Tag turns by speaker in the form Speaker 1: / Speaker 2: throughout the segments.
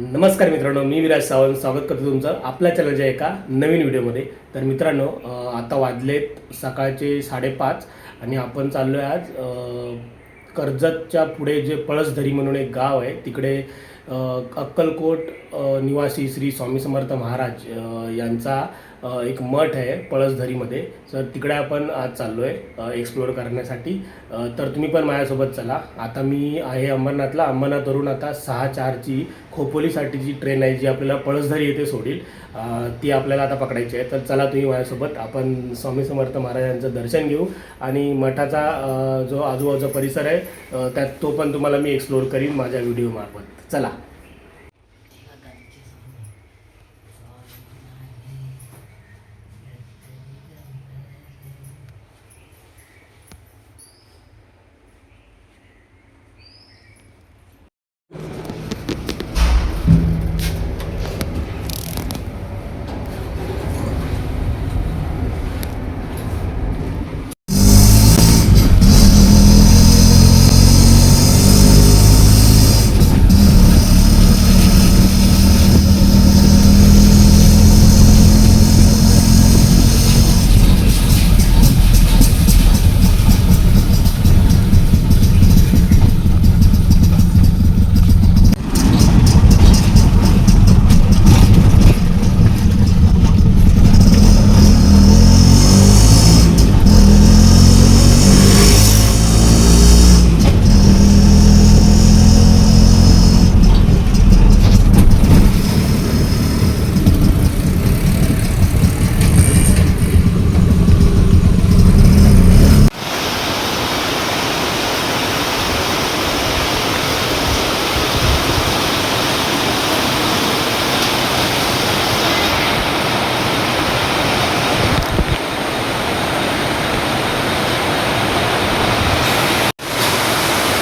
Speaker 1: नमस्कार मित्रांनो मी विराज सावंत. स्वागत करतो तुमचं आपल्या चॅनलच्या एका नवीन व्हिडिओमध्ये. तर मित्रांनो आता वाजलेत सकाळचे साडेपाच आणि आपण चाललो आहे आज कर्जतच्या पुढे जे पळसधरी म्हणून एक गाव आहे तिकडे अक्कलकोट निवासी श्री स्वामी समर्थ महाराज यांचा एक मठ आहे पळसधरीमध्ये. तर तिकडे आपण आज चाललो आहे एक्सप्लोअर करण्यासाठी. तर तुम्ही पण माझ्यासोबत चला. आता मी आहे अंबरनाथला. अंबरनाथवरून आता सहा चारची खोपोलीसाठी जी ट्रेन आहे जी आपल्याला पळसधरी येथे सोडील. ती आपल्याला आता पकडायची आहे. तर चला तुम्ही माझ्यासोबत. आपण स्वामी समर्थ महाराजांचं दर्शन घेऊ. आणि मठाचा जो आजूबाजूचा परिसर आहे त्यात तो पण तुम्हाला मी एक्सप्लोअर करीन माझ्या व्हिडिओमार्फत चला.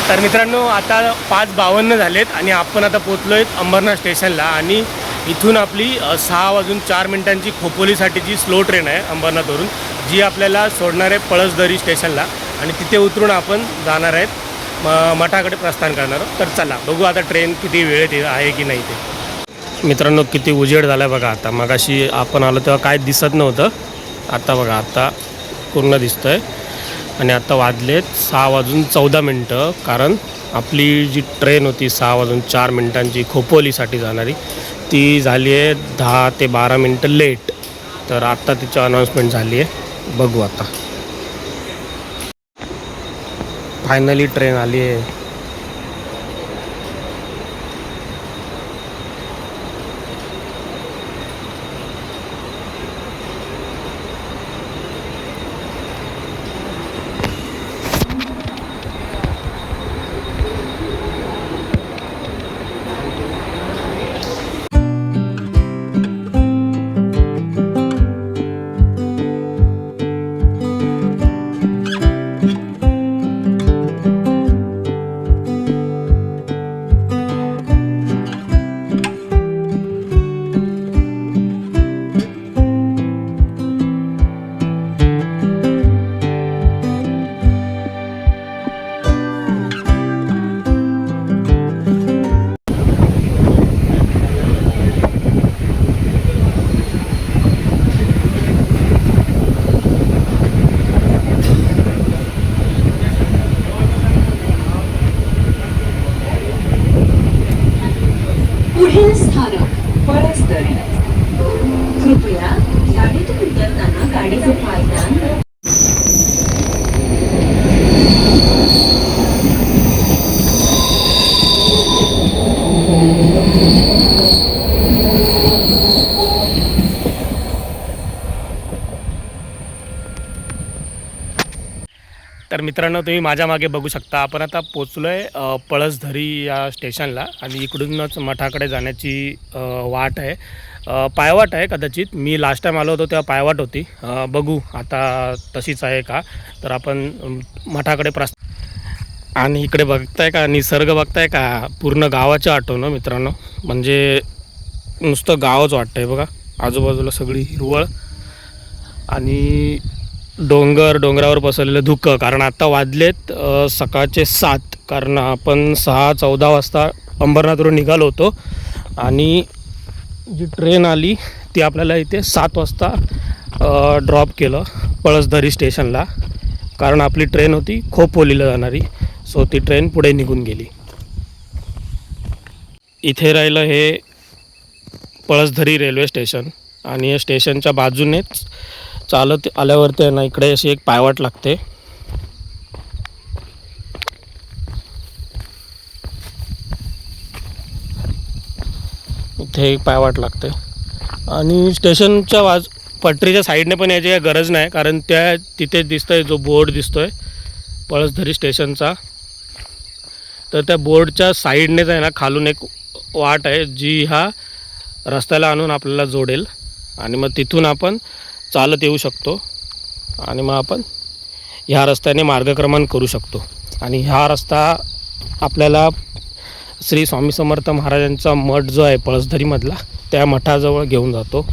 Speaker 1: तर मित्रांनो आता पाच बावन्न झालेत आणि आपण आता पोचलो आहेत अंबरनाथ स्टेशनला आणि इथून आपली सहा वाजून चार मिनिटांची खोपोलीसाठीची स्लो ट्रेन आहे अंबरनाथवरून जी आपल्याला सोडणार आहे पळसदरी स्टेशनला आणि तिथे उतरून आपण जाणार आहेत म मठाकडे प्रस्थान करणार आहोत. तर चला बघू आता ट्रेन किती वेळेत आहे की नाही ते. मित्रांनो किती उजेड झाला आहे बघा आता. मगाशी आपण आलो तेव्हा काय दिसत नव्हतं. आता बघा आता पूर्ण दिसतं आहे आणि आता वाजलेत सहा वाजून चौदा मिनटं कारण आपली जी ट्रेन होती सहा वाजून चार मिनटांची खोपोलीसाठी जाणारी ती झाली आहे दहा ते बारा मिनटं लेट. तर आत्ता तिची अनाऊन्समेंट झाली आहे. बघू आता. फायनली ट्रेन आली आहे. मित्रांनो तुम्ही माझ्या मागे बघू शकता. आपण आता पोचलो आहे पळसधरी या स्टेशनला आणि इकडूनच मठाकडे जाण्याची वाट आहे. पायवाट आहे कदाचित. मी लास्ट टाईम आलो होतो तेव्हा पायवाट होती. बघू आता तशीच आहे का? तर आपण मठाकडे प्रस आणि इकडे बघताय का? निसर्ग बघताय का? पूर्ण गावाचं आठवणं हो मित्रांनो. म्हणजे नुसतं गावच वाटतंय बघा. आजूबाजूला सगळी हिरवळ. आणि डोंगर डोंगरावर पसरलेलं धुकं. कारण आत्ता वाजलेत सकाळचे सात. कारण आपण सहा चौदा वाजता अंबरनाथवरून निघालो होतो. आणि जी ट्रेन आली ती आपल्याला इथे सात वाजता ड्रॉप केलं पळसधरी स्टेशनला. कारण आपली ट्रेन होती खोपोलीला जाणारी. सो ती ट्रेन पुढे निघून गेली. इथे राहिलं हे पळसधरी रेल्वे स्टेशन. आणि या स्टेशनच्या बाजूनेच चालत आल्यावरती आहे ना इकडे अशी एक पायवाट लागते. इथे एक पायवाट लागते. आणि स्टेशनच्या वाज पटरीच्या साईडने पण याची काही गरज नाही कारण त्या तिथे दिसतंय जो बोर्ड दिसतोय पळसधरी स्टेशनचा. तर त्या बोर्डच्या साईडनेच आहे ना खालून एक वाट आहे जी ह्या रस्त्याला आणून आपल्याला जोडेल. आणि मग तिथून आपण चालत येऊ शकतो आणि मग आपण ह्या रस्त्याने मार्गक्रमण करू शकतो. आणि हा रस्ता आपल्याला श्री स्वामी समर्थ महाराजांचा मठ जो आहे पळसधरीमधला त्या मठाजवळ घेऊन जातो.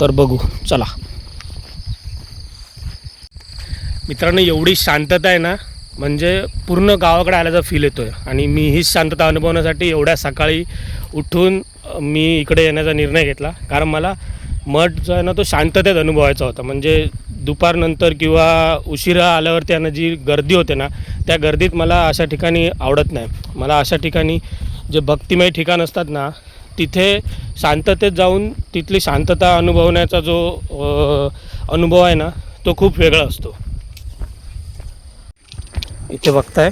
Speaker 1: तर बघू चला. मित्रांनो एवढी शांतता आहे ना म्हणजे पूर्ण गावाकडे आल्याचा फील येतो आहे आणि मी हीच शांतता अनुभवण्यासाठी एवढ्या सकाळी उठून मी इकडे येण्याचा निर्णय घेतला. कारण मला मठ जो आहे ना तो शांततेत अनुभवायचा होता. म्हणजे दुपारनंतर किंवा उशिरा आल्यावरती आहे ना जी गर्दी होते ना त्या गर्दीत मला अशा ठिकाणी आवडत नाही. मला अशा ठिकाणी जे भक्तिमय ठिकाण असतात ना तिथे शांततेत जाऊन तिथली शांतता अनुभवण्याचा जो अनुभव आहे ना तो खूप वेगळा असतो. इथे बघताय.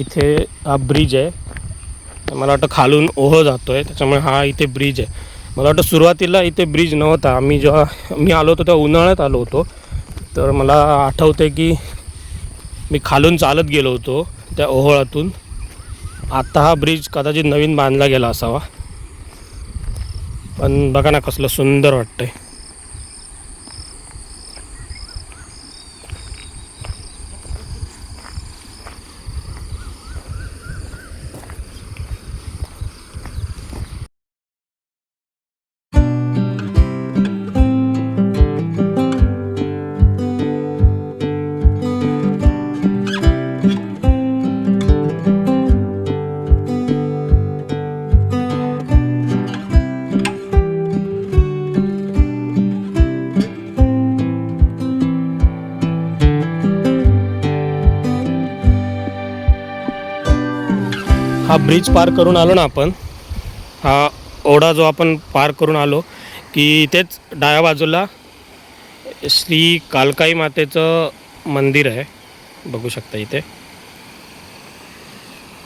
Speaker 1: इथे हा ब्रिज आहे. मला वाटतं खालून ओहो जातो आहे त्याच्यामुळे हा इथे ब्रिज आहे. मला वाटतं सुरुवातीला इथे ब्रिज नव्हता. आम्ही जेव्हा मी आलो होतो तेव्हा उन्हाळ्यात आलो होतो. तर मला आठवतं की मी खालून चालत गेलो होतो त्या ओहोळातून. आता हा ब्रिज कदाचित नवीन बांधला गेला असावा. पण बघा ना कसलं सुंदर वाटतंय. हा ब्रिज पार करून आलो ना आपण हा ओढा जो आपण पार करून आलो की इथेच डाव्या बाजूला श्री कालकाई मातेचं मंदिर आहे. बघू शकता इथे.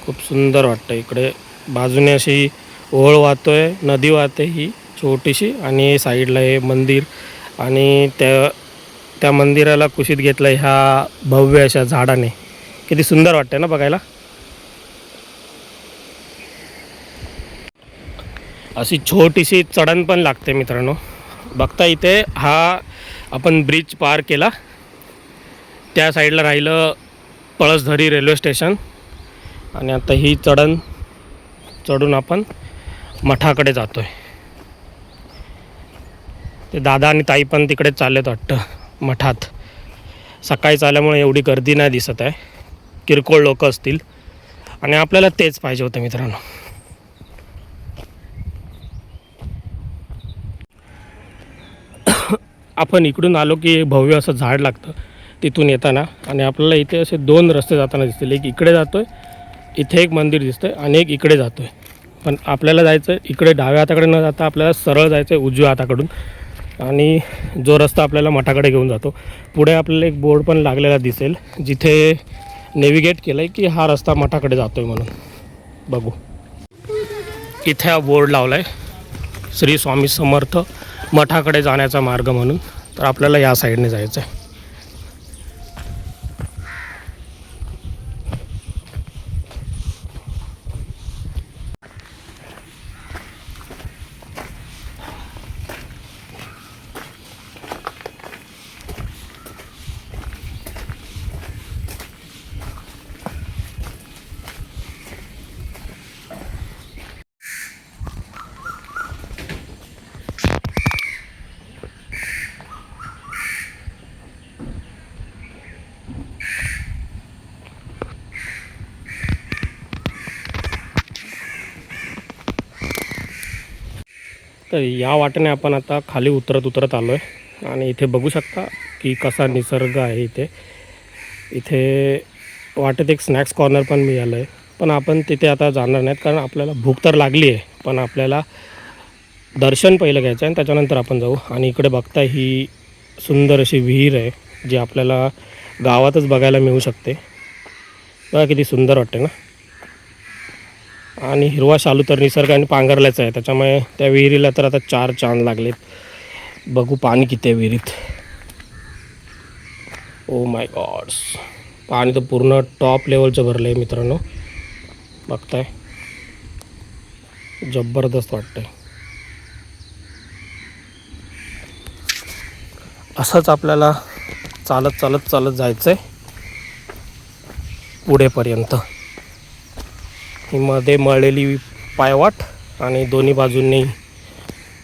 Speaker 1: खूप सुंदर वाटतं इकडे. बाजूने अशी ओळ वाहतोय नदी वाहते ही छोटीशी आणि साईडला हे मंदिर आणि त्या त्या मंदिराला कुशीत घेतलं ह्या भव्य अशा झाडाने. किती सुंदर वाटतं ना बघायला. अशी छोटीशी चढण पण लागते मित्रांनो. बघता इथे हा आपण ब्रिज पार केला. त्या साईडला राहिलं पळसधरी रेल्वे स्टेशन आणि आता ही चढण चढून आपण मठाकडे जातो आहे ते दादा आणि ताई पण तिकडे चाललेत वाटतं मठात. सकाळी चालल्यामुळे एवढी गर्दी नाही दिसत आहे. किरकोळ लोक असतील. आणि आपल्याला तेच पाहिजे होतं मित्रांनो. आपण इकडून आलो की भव्य असं झाड लागतं तिथून येताना. आणि आपल्याला इथे असे दोन रस्ते जाताना दिसतील. एक इकडे जातो आहे इथे एक मंदिर दिसतं आहे आणि एक इकडे जातो आहे पण आपल्याला जायचं आहे इकडे डाव्या हाताकडे न जाता आपल्याला सरळ जायचं आहे उजव्या हाताकडून. आणि जो रस्ता आपल्याला मठाकडे घेऊन जातो. पुढे आपल्याला एक बोर्ड पण लागलेला दिसेल जिथे नेव्हिगेट केलं आहे की हा रस्ता मठाकडे जातो आहे म्हणून. बघू. इथे हा बोर्ड लावला आहे श्री स्वामी समर्थ मठाकडे जाण्याचा मार्ग म्हणून तर आपल्याला या साईडने जायचं आहे तर या वाटेने आपण आता खाली उतरत उतरत आलो आहे आणि इथे बघू शकता की कसा निसर्ग आहे इथे. इथे वाटेत एक स्नॅक्स कॉर्नर पण मिळालं आहे पण आपण तिथे आता जाणार नाहीत कारण आपल्याला भूक तर लागली आहे पण आपल्याला दर्शन पहिलं घ्यायचं आहे आणि त्याच्यानंतर आपण जाऊ. आणि इकडे बघता ही सुंदर अशी विहीर आहे जी आपल्याला गावातच बघायला मिळू शकते. बघा किती सुंदर वाटते ना. आणि हिरवा शालू तर निसर्गाने पांघरल्याचा आहे. त्याच्यामुळे त्या विहिरीला तर आता चार चांद लागलेत. बघू पाणी किती आहे विहिरीत. ओ माय गॉड्स पाणी तर पूर्ण टॉप लेवलचं भरलं आहे मित्रांनो. बघताय. जबरदस्त वाटतंय. असंच आपल्याला चालत चालत चालत जायचं आहे पुढेपर्यंत. ही मध्ये मळलेली पायवाट आणि दोन्ही बाजूंनी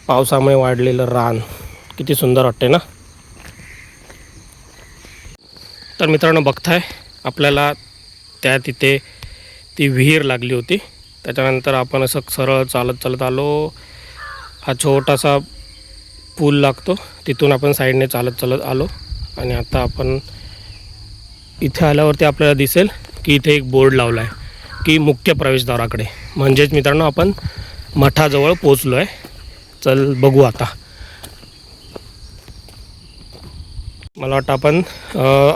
Speaker 1: पावसामुळे वाढलेलं रान. किती सुंदर वाटते ना? तर मित्रांनो बघताय आपल्याला त्या तिथे ती विहीर लागली होती. त्याच्यानंतर आपण असं सरळ चालत चालत आलो. हा छोटासा पूल लागतो. तिथून आपण साईडने चालत चालत आलो. आणि आता आपण इथे आल्यावरती आपल्याला दिसेल की इथे एक बोर्ड लावला आहे की मुख्य प्रवेशद्वाराकडे. म्हणजेच मित्रांनो आपण मठाजवळ पोचलो आहे चल बघू आता. मला वाटतं आपण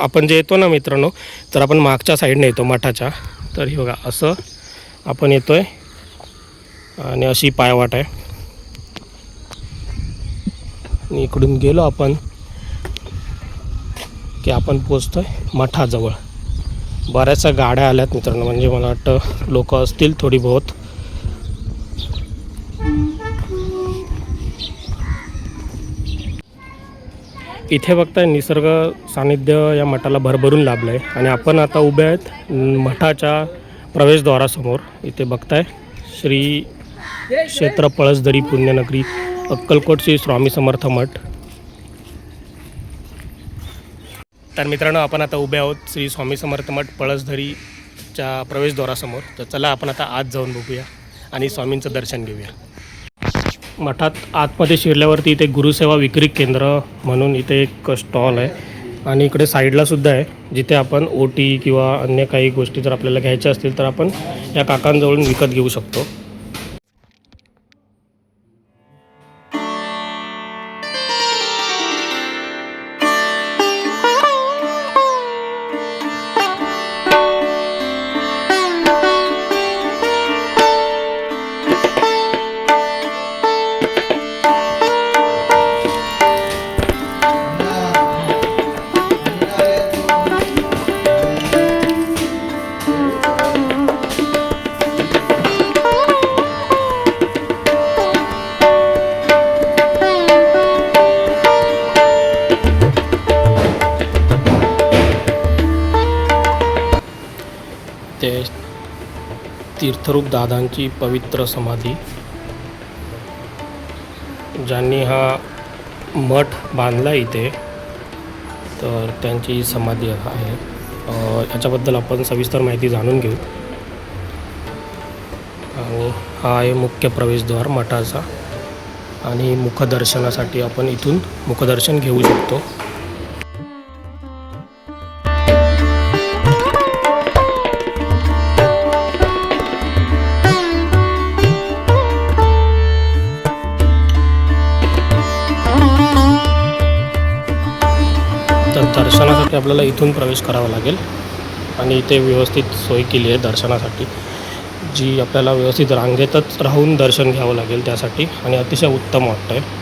Speaker 1: आपण जे येतो ना मित्रांनो तर आपण मागच्या साईडने येतो मठाच्या. तर हे बघा असं आपण येतो आहे आणि अशी पायवाट आहे. आणि इकडून गेलो आपण की आपण पोचतो आहे मठाजवळ. बऱ्याचशा गाड्या आल्यात मित्रांनो. म्हणजे मला वाटतं लोक असतील थोडी बहुत. इथे बघताय निसर्ग सानिध्य या मठाला भरभरून लाभलं आहे आणि आपण आता उभे आहेत मठाच्या प्रवेशद्वारासमोर. इथे बघताय श्री क्षेत्र पळसदरी पुण्यनगरी अक्कलकोट श्री स्वामी समर्थ मठ. तर मित्रांनो आपण आता उभे आहोत श्री स्वामी समर्थ मठ पळसधरीच्या प्रवेशद्वारासमोर. तर चला आपण आता आत जाऊन बघूया आणि स्वामींचं दर्शन घेऊया. मठात आतमध्ये शिरल्यावरती इथे गुरुसेवा विक्री केंद्र म्हणून इथे एक स्टॉल आहे. आणि इकडे साईडला सुद्धा आहे जिथे आपण ओटी किंवा अन्य काही गोष्टी जर आपल्याला घ्यायच्या असतील तर आपण या काकांजवळून विकत घेऊ शकतो. तीर्थरूप दादांची पवित्र समाधी ज्यांनी हा मठ बांधला इथे तर त्यांची समाधी आहे. याच्याबद्दल आपण सविस्तर माहिती जाणून घेऊ. आणि हा आहे मुख्य प्रवेशद्वार मठाचा. आणि मुखदर्शनासाठी आपण इथून मुखदर्शन घेऊ शकतो. दर्शनासाठी आपल्याला इथून प्रवेश करावा लागेल. आणि इथे व्यवस्थित सोय केली आहे दर्शनासाठी. जी आपल्याला व्यवस्थित रांगेतच राहून दर्शन घ्यावं लागेल त्यासाठी. आणि अतिशय उत्तम वाटतं आहे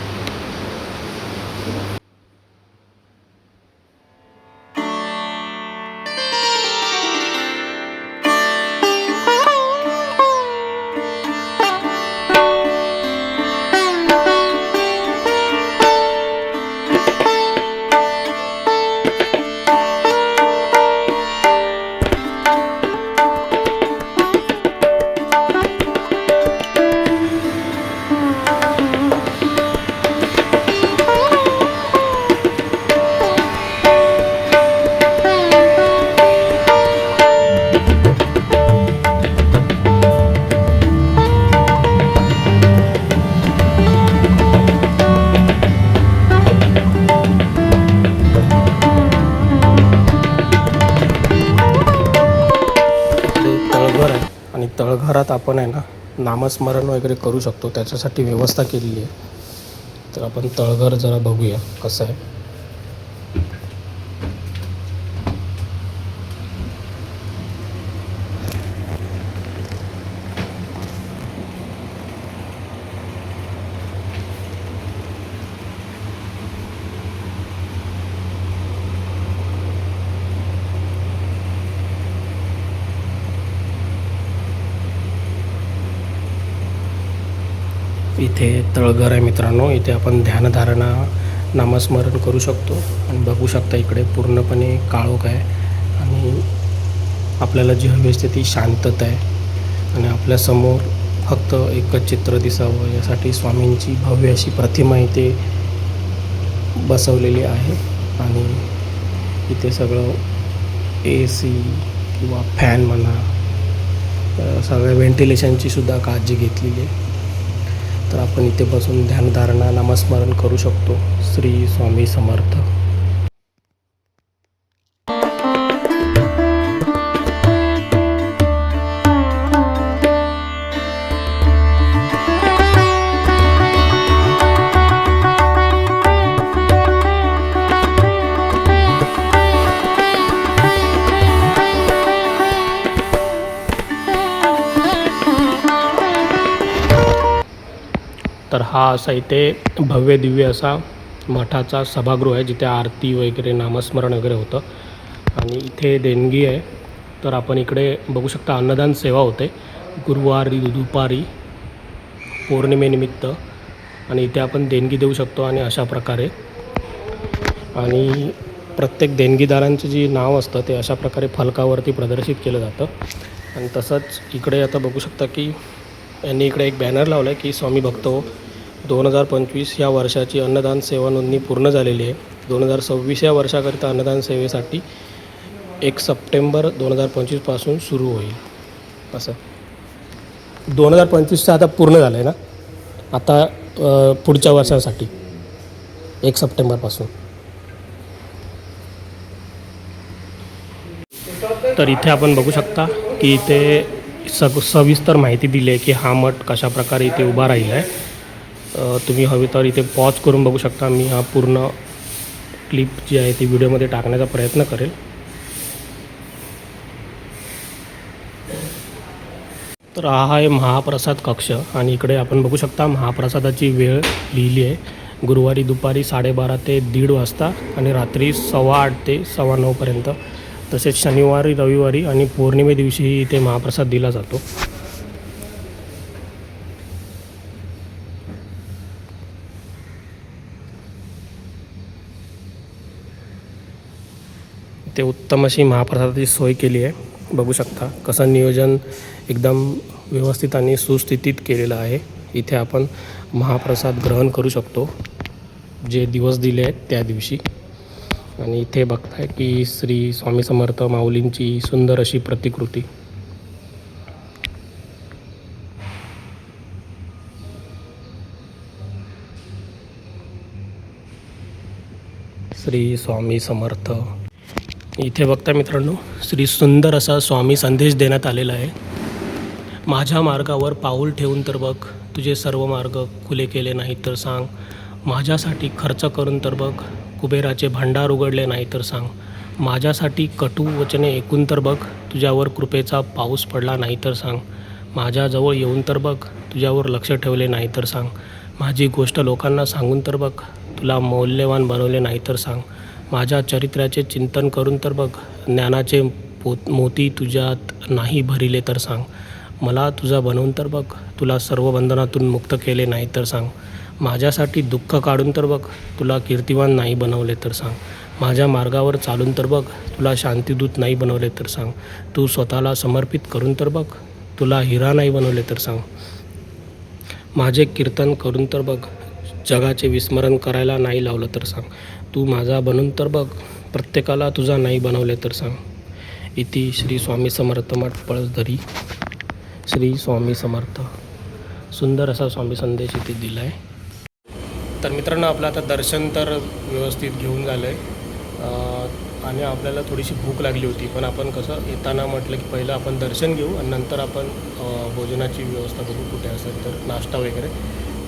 Speaker 1: नामस्मरण वगैरे करू शकतो. त्याच्यासाठी व्यवस्था केलेली आहे. तर आपण तळघर जरा बघूया कसं आहे. इथे तळघर आहे मित्रांनो. इथे आपण ध्यानधारणा नामस्मरण करू शकतो. आणि बघू शकता इकडे पूर्णपणे काळोख आहे. आणि आपल्याला जी हवी असते ती शांतता आहे. आणि आपल्यासमोर फक्त एकच चित्र दिसावं. यासाठी स्वामींची भव्य अशी प्रतिमा इथे बसवलेली आहे. आणि इथे सगळं ए सी किंवा फॅन म्हणा सगळ्या व्हेंटिलेशनची सुद्धा काळजी घेतलेली आहे. तर आपण इथे बसून ध्यानधारणा नामस्मरण करू शकतो. श्री स्वामी समर्थ. तर हा असा इथे भव्य दिव्य असा मठाचा सभागृह आहे जिथे आरती वगैरे नामस्मरण वगैरे होतं. आणि इथे देणगी आहे. तर आपण इकडे बघू शकता अन्नदान सेवा होते. गुरुवारी दुपारी पौर्णिमेनिमित्त. आणि इथे आपण देणगी देऊ शकतो आणि अशा प्रकारे. आणि प्रत्येक देणगीदारांचं जे नाव असतं ते अशा प्रकारे फलकावरती प्रदर्शित केलं जातं. आणि तसंच इकडे आता बघू शकता की यांनी इकडे एक बॅनर लावला आहे की स्वामी भक्त दोन हजार पंचवीस या वर्षाची अन्नदान सेवा नोंदणी पूर्ण झालेली आहे. दोन हजार सव्वीस या वर्षाकरिता अन्नदान सेवेसाठी एक सप्टेंबर दोन हजार पंचवीसपासून सुरू होईल. असं. दोन हजार पंचवीसचं आता पूर्ण झालं आहे ना? आता पुढच्या वर्षासाठी. एक सप्टेंबरपासून तर इथे आपण बघू शकता की इथे सग सविस्तर माहिती दिली आहे की हा मठ कशाप्रकारे इथे उभा राहिला आहे तुम्ही हवी तर इथे पॉज करून बघू शकता. मी हा पूर्ण क्लिप जी आहे ती व्हिडिओमध्ये टाकण्याचा प्रयत्न करेल. तर हा आहे महाप्रसाद कक्ष आणि इकडे आपण बघू शकता महाप्रसादाची वेळ लिहिली आहे. गुरुवारी दुपारी साडेबारा ते दीड वाजता आणि रात्री सव्वा आठ ते सव्वा नऊपर्यंत तसेच शनिवारी रविवारी आणि पौर्णिमे दिवशीही इथे महाप्रसाद दिला जातो. ते उत्तम अशी महाप्रसादाची सोय केली आहे. बघू शकता कसं नियोजन एकदम व्यवस्थित आणि सुस्थितीत केलेलं आहे. इथे आपण महाप्रसाद ग्रहण करू शकतो. जे दिवस दिले आहेत त्या दिवशी. आणि इथे बघताय की श्री स्वामी समर्थ माऊलींची सुंदर अशी प्रतिकृती. श्री स्वामी समर्थ. इथे बघता मित्रांनो श्री सुंदर असा स्वामी संदेश देण्यात आलेला आहे. माझ्या मार्गावर पाऊल ठेवून तर बघ तुझे सर्व मार्ग खुले केले नाही तर सांग. माझ्यासाठी खर्च करून तर बघ कुबेराचे भांडार उघडले नाही तर सांग. माझ्यासाठी कटू वचने ऐकून तर बघ तुझ्यावर कृपेचा पाऊस पडला नाही तर सांग. माझ्याजवळ येऊन तर बघ तुझ्यावर लक्ष ठेवले नाही तर सांग. माझी गोष्ट लोकांना सांगून तर बघ तुला मौल्यवान बनवले नाही तर सांग. माझ्या चरित्र्याचे चिंतन करून तर बघ ज्ञानाचे पोत मोती तुझ्यात नाही भरिले तर सांग. मला तुझा बनवून तर बघ तुला सर्व बंधनातून मुक्त केले नाही तर सांग. माझ्यासाठी दुःख काढून तर बघ तुला कीर्तिवान नाही बनवले तर सांग. माझ्या मार्गावर चालून तर बघ तुला शांतिदूत नाही बनवले तर सांग. तू स्वतःला समर्पित करून तर बघ तुला हिरा नाही बनवले तर सांग. माझे कीर्तन करून तर बघ जगाचे विस्मरण करायला नाही लावलं तर सांग. तू माझा बनून तर बघ. प्रत्येकाला तुझा नाही बनवले तर सांग. इति श्री स्वामी समर्थ मठ पळसधरी. श्री स्वामी समर्थ. सुंदर असा स्वामी संदेश इथे दिला आहे तर मित्रांनो आपलं आता दर्शन तर व्यवस्थित घेऊन झालं आहे आणि आपल्याला थोडीशी भूक लागली होती पण आपण कसं येताना म्हटलं की पहिलं आपण दर्शन घेऊ आणि नंतर आपण भोजनाची व्यवस्था करू कुठे असेल तर नाश्ता वगैरे.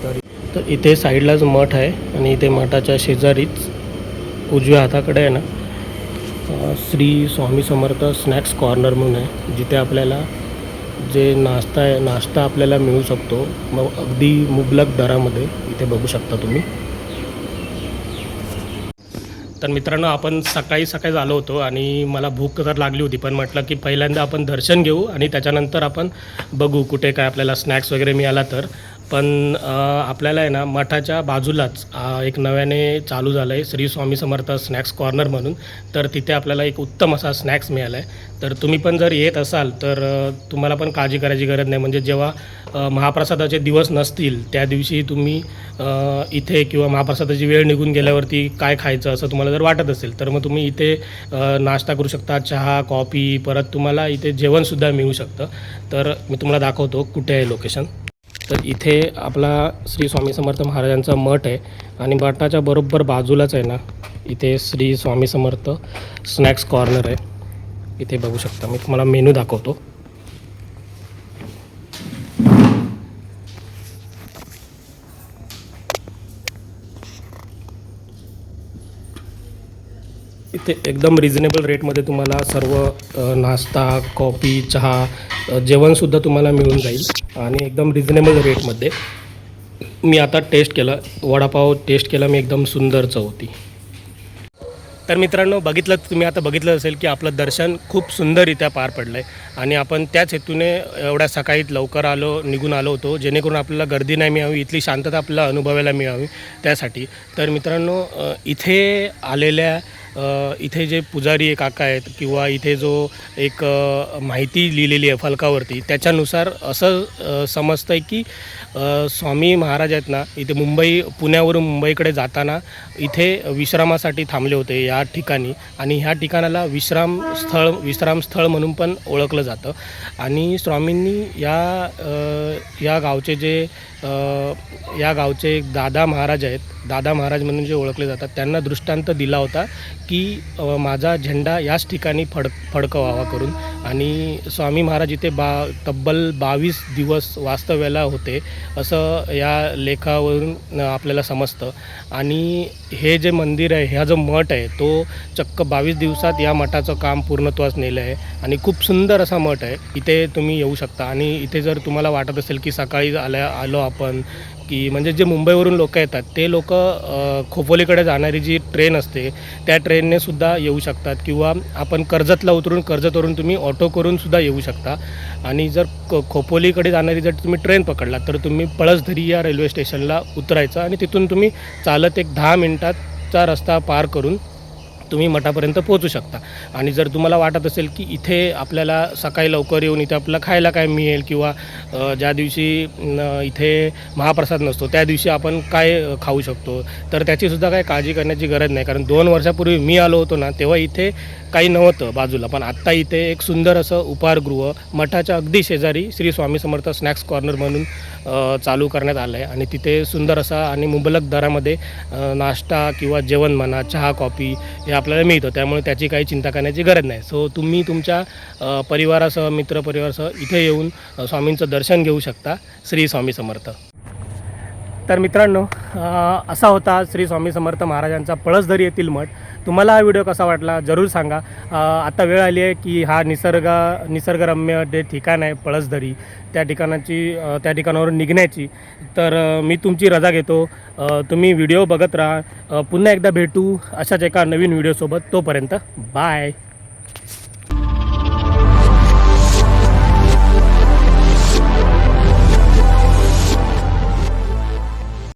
Speaker 1: तर तर इथे साईडलाच मठ आहे आणि इथे मठाच्या शेजारीच उजव्या हाताकडे आहे ना श्री स्वामी समर्थ स्नॅक्स कॉर्नर म्हणून आहे जिथे आपल्याला जे नाश्ता आहे नाश्ता आपल्याला मिळू शकतो मग अगदी मुबलक दरामध्ये इथे बघू शकता तुम्ही. तर मित्रांनो आपण सकाळी सकाळी आलो होतो आणि मला भूक तर लागली होती पण म्हटलं की पहिल्यांदा आपण दर्शन घेऊ आणि त्याच्यानंतर आपण बघू कुठे काय आपल्याला स्नॅक्स वगैरे मिळाला तर. पण आपल्याला आहे ना मठाच्या बाजूलाच एक नव्याने चालू झालं आहे श्री स्वामी समर्थ स्नॅक्स कॉर्नर म्हणून. तर तिथे आपल्याला एक उत्तम असा स्नॅक्स मिळाला आहे तर तुम्ही पण जर येत असाल तर तुम्हाला पण काळजी करायची गरज नाही. म्हणजे जेव्हा महाप्रसादाचे दिवस नसतील त्या दिवशी तुम्ही इथे किंवा महाप्रसादाची वेळ निघून गेल्यावरती काय खायचं असं तुम्हाला जर वाटत असेल तर मग तुम्ही इथे नाश्ता करू शकता चहा कॉफी परत तुम्हाला इथे जेवणसुद्धा मिळू शकतं. तर मी तुम्हाला दाखवतो कुठे आहे लोकेशन. तर इथे आपला श्री स्वामी समर्थ महाराजांचा मठ आहे आणि मठाच्या बरोबर बाजूलाच आहे ना इथे श्री स्वामी समर्थ स्नॅक्स कॉर्नर आहे. इथे बघू शकता मी तुम्हाला मेनू दाखवतो. इथे एकदम रिजनेबल रेटमध्ये तुम्हाला सर्व नाश्ता कॉफी चहा जेवणसुद्धा तुम्हाला मिळून जाईल. आणि एकदम रिझनेबल रेटमध्ये मी आता टेस्ट केलं. वडापाव टेस्ट केला. मी एकदम सुंदर चव होती तर मित्रांनो बघितलं तुम्ही आता बघितलं असेल की आपलं दर्शन खूप सुंदररित्या पार पडलं आहे आणि आपण त्याच हेतूने एवढ्या सकाळी लवकर आलो निघून आलो होतो जेणेकरून आपल्याला गर्दी नाही मिळावी इथली शांतता आपल्याला अनुभवायला मिळावी त्यासाठी. तर मित्रांनो इथे आलेल्या इथे जे पुजारी काका आहेत किंवा इथे जो एक माहिती लिहिलेली आहे फलकावरती त्याच्यानुसार असं समजतं आहे की स्वामी महाराज आहेत ना इथे मुंबई पुण्यावरून मुंबईकडे जाताना इथे विश्रामासाठी थांबले होते या ठिकाणी आणि ह्या ठिकाणाला विश्राम स्थळ म्हणून पण ओळखलं जातं. आणि स्वामींनी या या गावचे जे या गावचे एक दादा महाराज आहेत दादा महाराज म्हणून जे ओळखले जातात त्यांना दृष्टांत दिला होता की माझा झेंडा याच ठिकाणी फड फडकवावा करून. आणि स्वामी महाराज इथे बा तब्बल बावीस दिवस वास्तव्याला होते असं या लेखावरून आपल्याला समजतं. आणि हे जे मंदिर आहे हा जो मठ आहे तो चक्क बावीस दिवसात या मठाचं काम पूर्णत्वास नेलं आहे. आणि खूप सुंदर असा मठ आहे. इथे तुम्ही येऊ शकता. आणि इथे जर तुम्हाला वाटत असेल की सकाळी आल्या आलो आपण की म्हणजे जे मुंबईवरून लोक येतात ते लोक खोपोलीकडे जाणारी जी ट्रेन असते त्या ट्रेनने सुद्धा येऊ शकतात किंवा आपण कर्जतला उतरून कर्जतवरून तुम्ही ऑटो करून सुद्धा येऊ शकता. आणि जर क खोपोलीकडे जाणारी जर तुम्ही ट्रेन पकडला तर तुम्ही पळसधरी या रेल्वे स्टेशनला उतरायचं आणि तिथून तुम्ही चालत एक दहा मिनटाचा रस्ता पार करून तुम्ही मठापर्यंत पोहोचू शकता. आणि जर तुम्हाला वाटत असेल की इथे आपल्याला सकाळी लवकर येऊन इथे आपल्याला खायला काय मिळेल किंवा ज्या दिवशी इथे महाप्रसाद नसतो त्या दिवशी आपण काय खाऊ शकतो. तर त्याचीसुद्धा काही काळजी करण्याची गरज नाही. कारण दोन वर्षापूर्वी मी आलो होतो ना तेव्हा इथे काही नव्हतं बाजूला. पण आत्ता इथे एक सुंदर असं उपाहारगृह मठाच्या अगदी शेजारी श्री स्वामी समर्थ स्नॅक्स कॉर्नर म्हणून चालू करण्यात आलं आहे आणि तिथे सुंदर असा आणि मुबलक दरामध्ये नाश्ता किंवा जेवण म्हणा चहा कॉफी या आपल्याला मिळतं त्यामुळे त्याची काही चिंता करण्याची गरज नाही. सो तुम्ही तुमच्या परिवारासह मित्रपरिवारासह इथे येऊन स्वामींचं दर्शन घेऊ शकता श्री स्वामी समर्थ. तर मित्रांनो असा होता श्री स्वामी समर्थ महाराजांचा पळसधरी येथील मठ. तुम्हाला हा व्हिडिओ कसा वाटला जरूर सांगा. आता वेळ आली आहे की हा निसर्ग निसर्गरम्य जे ठिकाण आहे पळसधरी त्या ठिकाणाची त्या ठिकाणावरून निघण्याची तर मी तुमची रजा घेतो. तुम्ही व्हिडिओ बघत राहा. पुन्हा एकदा भेटू अशाच एका नवीन व्हिडिओसोबत. तोपर्यंत बाय.